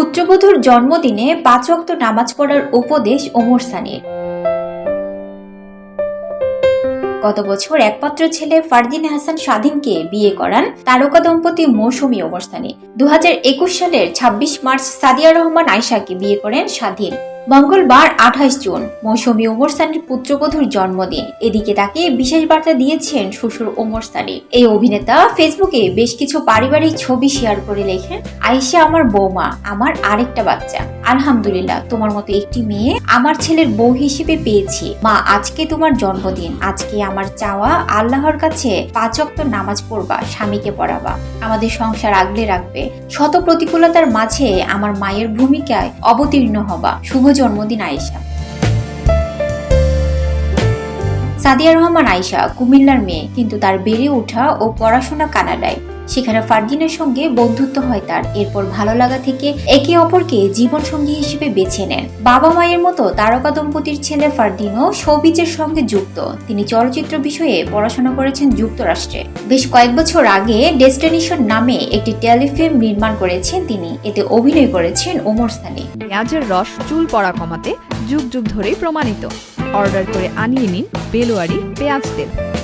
পুত্রবধূর জন্মদিনে পাঁচ অক্ত নামাজ পড়ার উপদেশ ওমর সানির। গত বছর একমাত্র ছেলে ফারদিন হাসান স্বাধীনকে বিয়ে করান তারকা দম্পতি মৌসুমী অবস্থানে দু সালের ২৬ মার্চ সাদিয়া রহমান আয়সাকে বিয়ে করেন স্বাধীন। মঙ্গলবার আঠাশ জুন, মৌসুমী ওমর সানির পুত্রবধূর জন্মদিন। এদিকে তাকে বিশেষ বার্তা দিয়েছেন শ্বশুর ওমর সানি। এই অভিনেতা ফেসবুকে বেশ কিছু পারিবারিক ছবি শেয়ার করে লেখেন, আয়েশা আমার বৌমা, আমার আরেকটা বাচ্চা। আলহামদুলিল্লাহ, তোমার মতো একটি মেয়ে আমার ছেলের বউ হিসেবে পেয়েছি। মা, আজকে তোমার জন্মদিন। আজকে আমার চাওয়া আল্লাহর কাছে পাঁচ ওয়াক্ত নামাজ পড়বা, স্বামীকে পড়াবা। আমাদের সংসার আগলে রাখবে। শত প্রতিকূলতার মাঝে আমার মায়ের ভূমিকায় অবতীর্ণ হবা। শুভ জন্মদিন আয়েশা। সাদিয়া রহমান আয়েশা কুমিল্লার মেয়ে কিন্তু তার বেড়ে ওঠা ও পড়াশোনা কানাডায়। সেখানে ফারদিনের সঙ্গে বন্ধুত্ব হয় তার। এরপর ভালো লাগা থেকে একে অপরকে জীবন সঙ্গী হিসেবে বেছে নেন। বাবা মায়ের মতো তারকা দম্পতির ছেলে ফারদিনও শোবিজের সঙ্গে যুক্ত। তিনি চলচ্চিত্র বিষয়ে পড়াশোনা করেছেন যুক্তরাষ্ট্রে। বেশ কয়েক বছর আগে ডেস্টিনেশন নামে একটি টেলিফিল্ম নির্মাণ করেছেন তিনি। এতে অভিনয় করেছেন ওমর সানি। পেঁয়াজের রস চুল পড়া কমাতে যুগ যুগ ধরেই প্রমাণিত। অর্ডার করে আনিয়ে নিন বেলোয়ারি পেঁয়াজ তেল।